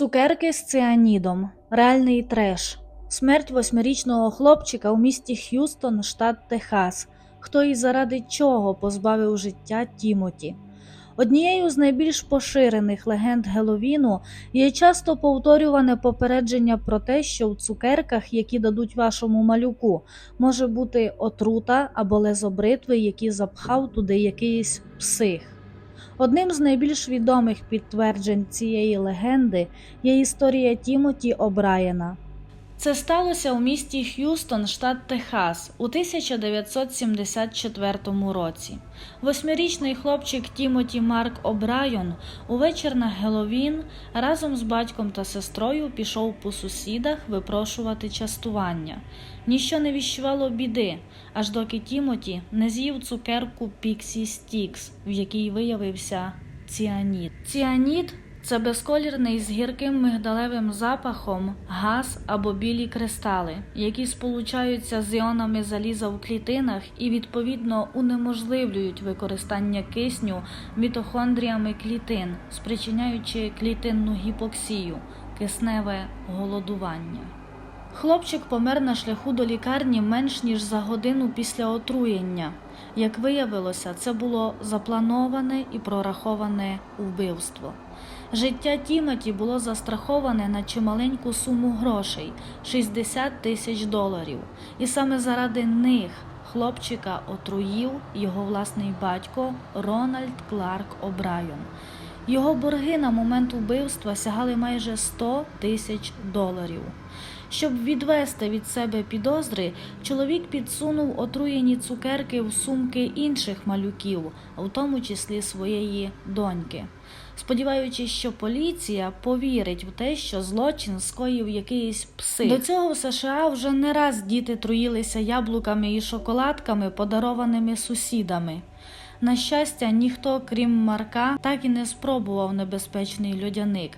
Цукерки з цианідом. Реальний треш. Смерть восьмирічного хлопчика у місті Х'юстон, штат Техас. Хто і заради чого позбавив життя Тімоті. Однією з найбільш поширених легенд Геловіну є часто повторюване попередження про те, що в цукерках, які дадуть вашому малюку, може бути отрута або лезобритви, які запхав туди якийсь псих. Одним з найбільш відомих підтверджень цієї легенди є історія Тімоті О'Брайена. Це сталося у місті Х'юстон, штат Техас, у 1974 році. Восьмирічний хлопчик Тімоті Марк О'Брайон увечір на Геловін разом з батьком та сестрою пішов по сусідах випрошувати частування. Ніщо не віщувало біди, аж доки Тімоті не з'їв цукерку Піксі Стікс, в якій виявився ціаніт. Ціаніт це безколірний з гірким мигдалевим запахом газ або білі кристали, які сполучаються з іонами заліза в клітинах і відповідно унеможливлюють використання кисню мітохондріями клітин, спричиняючи клітинну гіпоксію, кисневе голодування. Хлопчик помер на шляху до лікарні менш ніж за годину після отруєння. Як виявилося, це було заплановане і прораховане вбивство. Життя Тімоті було застраховане на чималеньку суму грошей 60 тисяч доларів. І саме заради них хлопчика отруїв його власний батько Рональд Кларк О'Брайон. Його борги на момент вбивства сягали майже 100 тисяч доларів. Щоб відвести від себе підозри, чоловік підсунув отруєні цукерки в сумки інших малюків, в тому числі своєї доньки. Сподіваючись, що поліція повірить в те, що злочин скоїв якийсь псих. До цього в США вже не раз діти труїлися яблуками і шоколадками, подарованими сусідами. На щастя, ніхто, крім Марка, так і не спробував небезпечний льодяник.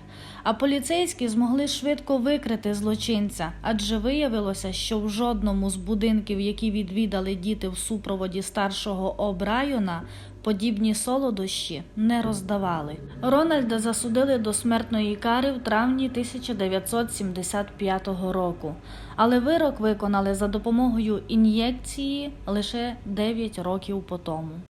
А поліцейські змогли швидко викрити злочинця, адже виявилося, що в жодному з будинків, які відвідали діти в супроводі старшого О'Брайона, подібні солодощі не роздавали. Рональда засудили до смертної кари в травні 1975 року, але вирок виконали за допомогою ін'єкції лише 9 років по тому.